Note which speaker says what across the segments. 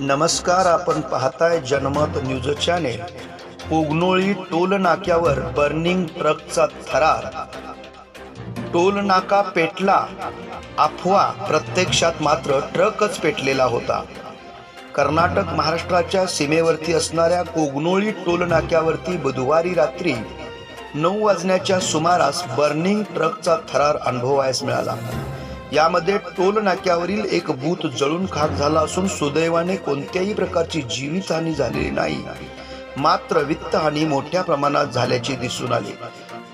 Speaker 1: नमस्कार आपण पाहताय Janmat news channel. Pognoli toll नाक्यावर बर्निंग ट्रकचा थरार. टोल नाका पेटला. अफवा प्रत्यक्षात मात्र ट्रकच पेटलेला होता. कर्नाटक महाराष्ट्राच्या सीमेवरती असणाऱ्या कोगनोळी टोल नाक्यावरती बुधवारी रात्री नऊ वाजण्याच्या सुमारास बर्निंग ट्रकचा थरार अनुभवायस मिळाला. यामध्ये टोल नाक्यावरील एक बूथ जळून खाक झाला असून सुदैवाने कोणत्याही प्रकारची जीवितहानी झालेली नाही. मात्र वित्तहानी मोठ्या प्रमाणात झाल्याचे दिसून आले.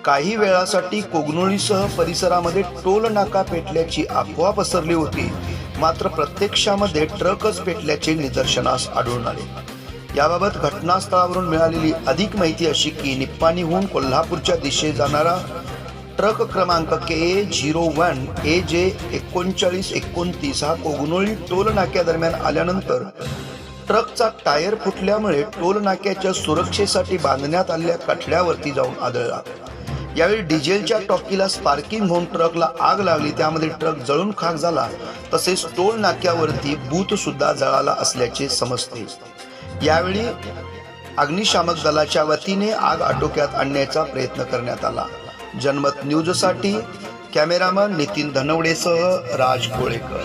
Speaker 1: काही वेळासाठी कोगनोळीसह परिसरामध्ये टोल नाका पेटल्याची अफवा पसरली होती. मात्र प्रत्यक्षामध्ये ट्रकच पेटल्याचे निदर्शनास आढळून आले. याबाबत घटनास्थळावरून मिळालेली अधिक माहिती अशी की निप्पाणीहून कोल्हापूरच्या दिशे जाणारा ट्रक क्रमांक के ए झिरो वन ए जे एकोणचाळीस एकोणतीस हा कोगनोळी टोल नाक्यादरम्यान आल्यानंतर ट्रकचा टायर फुटल्यामुळे टोल नाक्याच्या सुरक्षेसाठी बांधण्यात आलेल्या कठड्यावरती जाऊन आदळला. यावेळी डिझेलच्या टॉकीला स्पार्किंग होऊन ट्रकला आग लागली त्यामध्ये ट्रक जळून खाक झाला. तसेच टोल नाक्यावरती बूथ सुद्धा जळाला असल्याचे समजते. यावेळी अग्निशामक दलाच्या वतीने आग आटोक्यात आणण्याचा प्रयत्न करण्यात आला. जनमत न्यूजसाठी कॅमेरामन नितीन धनवडेसह राज कोळेकर